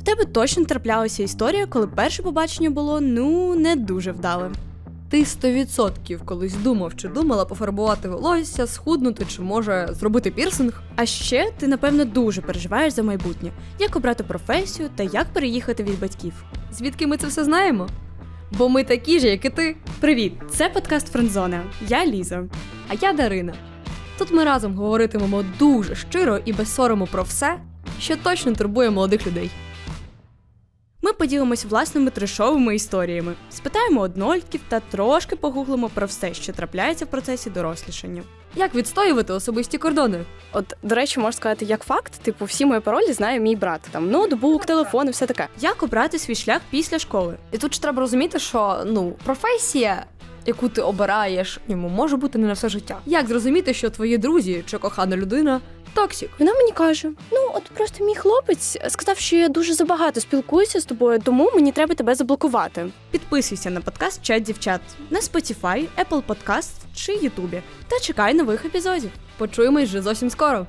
В тебе точно траплялася історія, коли перше побачення було ну не дуже вдалим. Ти 100% колись думав чи думала пофарбувати волосся, схуднути чи може зробити пірсинг? А ще ти, напевно, дуже переживаєш за майбутнє, як обрати професію та як переїхати від батьків. Звідки ми це все знаємо? Бо ми такі ж, як і ти. Привіт! Це подкаст Френдзона. Я Ліза. А я Дарина. Тут ми разом говоритимемо дуже щиро і без сорому про все, що точно турбує молодих людей. Поділимось власними трешовими історіями, спитаємо однолітків та трошки погуглимо про все, що трапляється в процесі дорослішання. Як відстоювати особисті кордони? От, до речі, можна сказати, як факт, типу, всі мої паролі знає мій брат. Там ноутбук, телефон і все таке. Як обрати свій шлях після школи? І тут ж треба розуміти, що ну професія, яку ти обираєш, йому може бути не на все життя. Як зрозуміти, що твої друзі чи кохана людина токсик? Вона мені каже: ну, от просто мій хлопець сказав, що я дуже забагато спілкуюся з тобою, тому мені треба тебе заблокувати. Підписуйся на подкаст Чат дівчат на Spotify, Apple Podcast чи Ютубі та чекай нових епізодів. Почуємось вже зовсім скоро.